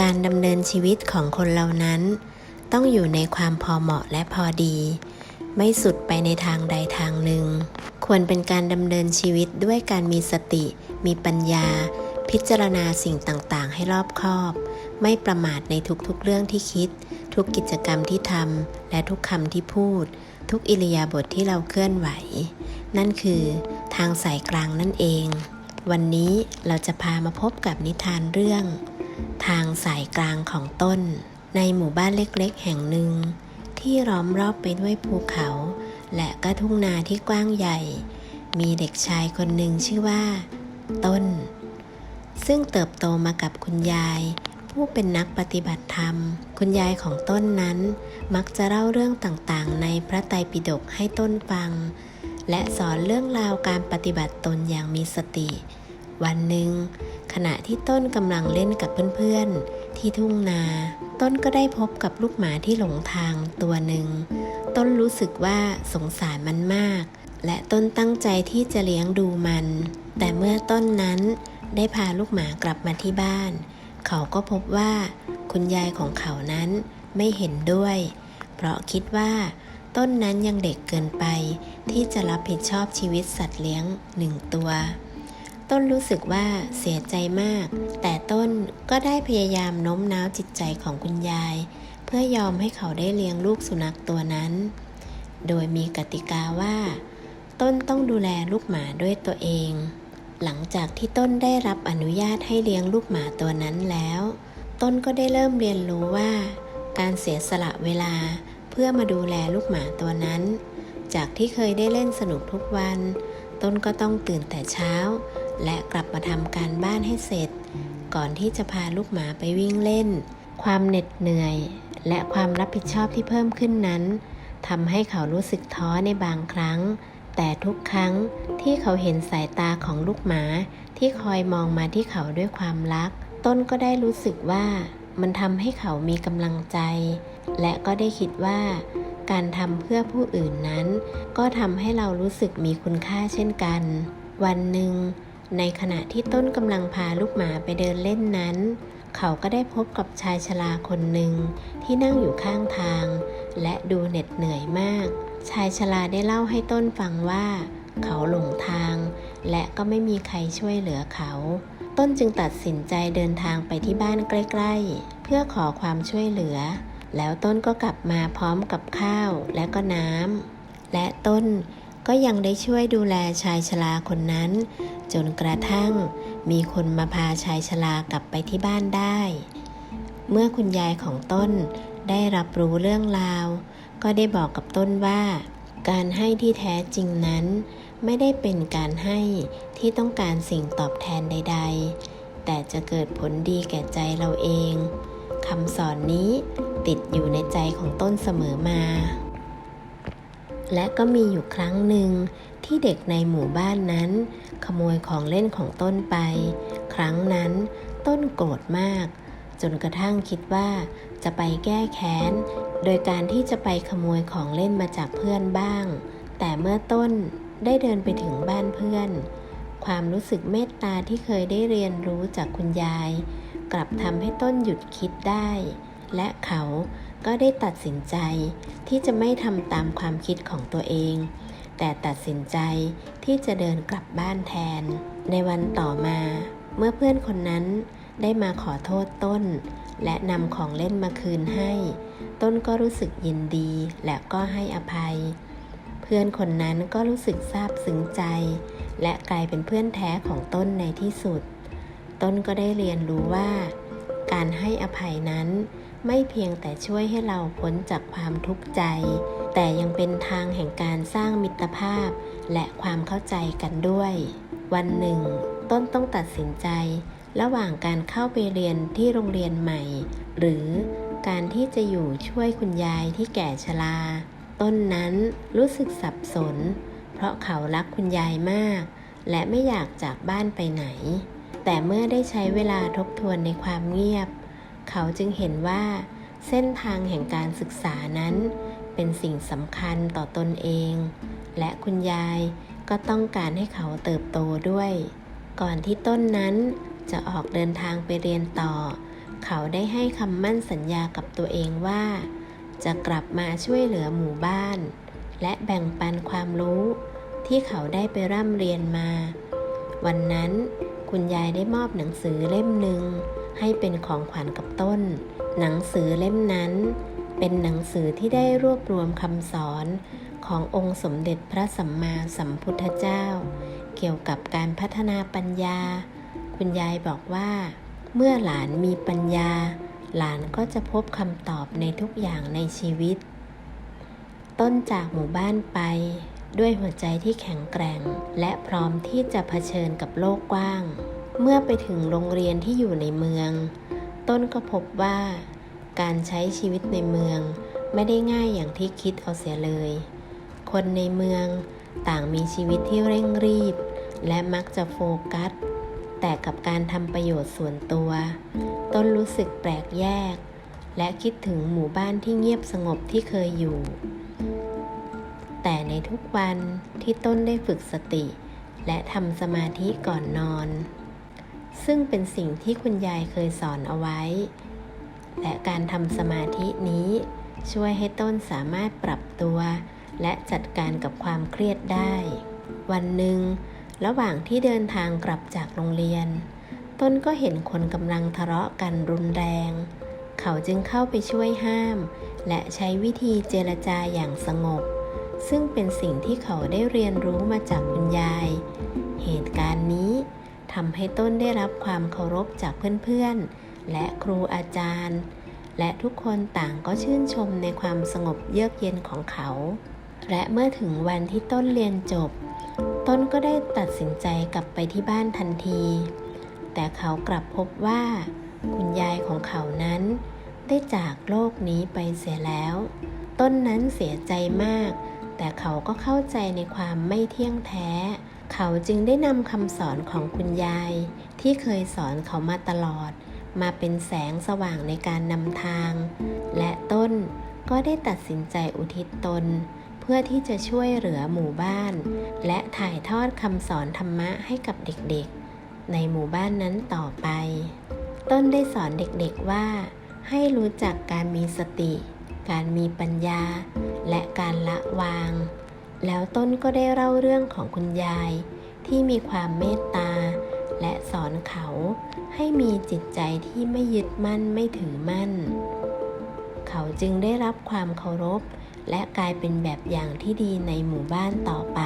การดำเนินชีวิตของคนเรานั้น ต้องอยู่ในความพอเหมาะและพอดี ไม่สุดไปในทางใดทางหนึ่ง ควรเป็นการดำเนินชีวิตด้วยการมีสติ มีปัญญา พิจารณาสิ่งต่างๆ ให้รอบคอบ ไม่ประมาทในทุกๆเรื่องที่คิด ทุกกิจกรรมที่ทำและทุกคำที่พูด ทุกอิริยาบถทที่เราเคลื่อนไหว นั่นคือ ทางสายกลางนั่นเอง วันนี้เราจะพามาพบกับนิทานเรื่อง ทางสายกลางของต้น ในหมู่บ้านเล็กๆ แห่งหนึ่ง ที่ล้อมรอบไปด้วยภูเขา และก็ทุ่งนาที่กว้างใหญ่ มีเด็กชายคนหนึ่งชื่อว่า ต้น ซึ่งเติบโตมากับคุณยาย ผู้เป็นนักปฏิบัติธรรม คุณยายของต้นนั้น มักจะเล่าเรื่องต่างๆ ในพระไตรปิฎกให้ต้นฟัง และสอนเรื่องราวการปฏิบัติตนอย่างมีสติ วันหนึ่งขณะที่ต้นกำลังเล่นกับเพื่อนๆ ที่ทุ่งนา ต้นก็ได้พบกับลูกหมาที่หลงทางตัวหนึ่ง ต้นรู้สึกว่าสงสารมันมาก และต้นตั้งใจที่จะเลี้ยงดูมัน แต่เมื่อต้นนั้นได้พาลูกหมากลับมาที่บ้าน เขาก็พบว่าคุณยายของเขานั้นไม่เห็นด้วย เพราะคิดว่าต้นนั้นยังเด็กเกินไปที่จะรับผิดชอบชีวิตสัตว์เลี้ยงหนึ่งตัว ต้นรู้สึกว่าเสียใจมาก แต่ต้นก็ได้พยายามโน้มน้าวจิตใจของคุณยาย เพื่อยอมให้เขาได้เลี้ยงลูกสุนัขตัวนั้น โดยมีกติกาว่า ต้นต้องดูแลลูกหมาด้วยตัวเอง หลังจากที่ต้นได้รับอนุญาตให้เลี้ยงลูกหมาตัวนั้นแล้ว ต้นก็ได้เริ่มเรียนรู้ว่า การเสียสละเวลาเพื่อมาดูแลลูกหมาตัวนั้น จากที่เคยได้เล่นสนุกทุกวัน ต้นก็ต้องตื่นแต่เช้า และกลับมาทำการบ้านให้เสร็จ ก่อนที่จะพาลูกหมาไปวิ่งเล่น ความเหน็ดเหนื่อย และความรับผิดชอบที่เพิ่มขึ้นนั้นทำให้เขารู้สึกท้อในบางครั้ง แต่ทุกครั้งที่เขาเห็นสายตาของลูกหมาที่คอยมองมาที่เขาด้วยความรัก ต้นก็ได้รู้สึกว่ามันทำให้เขามีกำลังใจ และก็ได้คิดว่าการทำเพื่อผู้อื่นนั้น ก็ทำให้เรารู้สึกมีคุณค่าเช่นกัน วันหนึ่ง ในขณะที่ต้นกำลังพาลูกหมาไปเดินเล่นนั้น เขาก็ได้พบกับชายชราคนหนึ่งที่นั่งอยู่ข้างทาง และดูเหน็ดเหนื่อยมาก ชายชราได้เล่าให้ต้นฟังว่า เขาหลงทาง และก็ไม่มีใครช่วยเหลือเขา ต้นจึงตัดสินใจเดินทางไปที่บ้านใกล้ๆ เพื่อขอความช่วยเหลือ แล้วต้นก็กลับมาพร้อมกับข้าวและก็น้ำและต้นก็ยังได้ช่วยดูแลชายชราคนนั้น จนกระทั่งมีคนมาพาชายชรากลับไปที่บ้านได้ เมื่อคุณยายของต้นได้รับรู้เรื่องราว ก็ได้บอกกับต้นว่า การให้ที่แท้จริงนั้น ไม่ได้เป็นการให้ที่ต้องการสิ่งตอบแทนใด ๆ แต่จะเกิดผลดีแก่ใจเราเองคำสอนนี้ติดอยู่ในใจของต้นเสมอมา และก็มีอยู่ครั้งหนึ่ง ที่เด็กในหมู่บ้านนั้น ขโมยของเล่นของต้นไป ครั้งนั้นต้นโกรธมาก จนกระทั่งคิดว่าจะไปแก้แค้น โดยการที่จะไปขโมยของเล่นมาจากเพื่อนบ้าง แต่เมื่อต้นได้เดินไปถึงบ้านเพื่อน ความรู้สึกเมตตาที่เคยได้เรียนรู้จากคุณยาย กลับทำให้ต้นหยุดคิดได้ และเขาก็ได้ตัดสินใจที่จะไม่ทำตามความคิดของตัวเอง แต่ตัดสินใจที่จะเดินกลับบ้านแทน ในวันต่อมา เมื่อเพื่อนคนนั้นได้มาขอโทษต้น และนำของเล่นมาคืนให้ ต้นก็รู้สึกยินดีและก็ให้อภัย เพื่อนคนนั้นก็รู้สึกซาบซึ้งใจ และกลายเป็นเพื่อนแท้ของต้นในที่สุด ต้นก็ได้เรียนรู้ว่า การให้อภัยนั้นไม่เพียงแต่ช่วยให้เราพ้นจากความทุกข์ใจ แต่ยังเป็นทางแห่งการสร้างมิตรภาพ และความเข้าใจกันด้วย วันหนึ่ง ต้นต้องตัดสินใจ ระหว่างการเข้าไปเรียนที่โรงเรียนใหม่ หรือการที่จะอยู่ช่วยคุณยายที่แก่ชรา ต้นนั้นรู้สึกสับสน เพราะเขารักคุณยายมาก และไม่อยากจากบ้านไปไหน แต่เมื่อได้ใช้เวลาทบทวนในความเงียบ เขาจึงเห็นว่า เส้นทางแห่งการศึกษานั้น เป็นสิ่งสำคัญต่อตนเอง และคุณยายก็ต้องการให้เขาเติบโตด้วย ก่อนที่ต้นนั้นจะออกเดินทางไปเรียนต่อ เขาได้ให้คำมั่นสัญญากับตัวเองว่า จะกลับมาช่วยเหลือหมู่บ้าน และแบ่งปันความรู้ที่เขาได้ไปร่ำเรียนมา วันนั้นคุณยายได้มอบหนังสือเล่มหนึ่งให้เป็นของขวัญกับต้น หนังสือเล่มนั้น เป็นหนังสือที่ได้รวบรวมคำสอนขององค์สมเด็จพระสัมมาสัมพุทธเจ้า เกี่ยวกับการพัฒนาปัญญา คุณยายบอกว่า เมื่อหลานมีปัญญา หลานก็จะพบคำตอบในทุกอย่างในชีวิต ต้นจากหมู่บ้านไป ด้วยหัวใจที่แข็งแกร่ง และพร้อมที่จะเผชิญกับโลกกว้าง เมื่อไปถึงโรงเรียนที่อยู่ในเมือง ต้นก็พบว่า การใช้ชีวิตในเมืองไม่ได้ง่ายอย่างที่คิดเอาเสียเลย คนในเมืองต่างมีชีวิตที่เร่งรีบ และมักจะโฟกัส แต่กับการทำประโยชน์ส่วนตัว ต้นรู้สึกแปลกแยก และคิดถึงหมู่บ้านที่เงียบสงบที่เคยอยู่ แต่ในทุกวันที่ต้นได้ฝึกสติ และทำสมาธิก่อนนอน ซึ่งเป็นสิ่งที่คุณยายเคยสอนเอาไว้ และการทำสมาธินี้ ช่วยให้ต้นสามารถปรับตัว และจัดการกับความเครียดได้ วันหนึ่ง ระหว่างที่เดินทางกลับจากโรงเรียน ต้นก็เห็นคนกำลังทะเลาะกันรุนแรง เขาจึงเข้าไปช่วยห้าม และใช้วิธีเจรจาอย่างสงบ ซึ่งเป็นสิ่งที่เขาได้เรียนรู้มาจากคุณยาย เหตุการณ์นี้ทำให้ต้นได้รับความเคารพจากเพื่อนๆ และครูอาจารย์ และทุกคนต่างก็ชื่นชมในความสงบเยือกเย็นของเขา และเมื่อถึงวันที่ต้นเรียนจบ ต้นก็ได้ตัดสินใจกลับไปที่บ้านทันที แต่เขากลับพบว่า คุณยายของเขานั้น ได้จากโลกนี้ไปเสียแล้ว ต้นนั้นเสียใจมาก แต่เขาก็เข้าใจในความไม่เที่ยงแท้เขาจึงได้นำคำสอนของคุณยาย ที่เคยสอนเขามาตลอด มาเป็นแสงสว่างในการนำทาง และต้นก็ได้ตัดสินใจอุทิศตน เพื่อที่จะช่วยเหลือหมู่บ้าน และถ่ายทอดคำสอนธรรมะให้กับเด็กๆ ในหมู่บ้านนั้นต่อไป ต้นได้สอนเด็กๆว่า ให้รู้จักการมีสติ การมีปัญญา และการละวาง แล้วต้นก็ได้เล่าเรื่องของคุณยายที่มีความเมตตา และสอนเขาให้มีจิตใจที่ไม่ยึดมั่นไม่ถือมั่น เขาจึงได้รับความเคารพ และกลายเป็นแบบอย่างที่ดีในหมู่บ้านต่อไป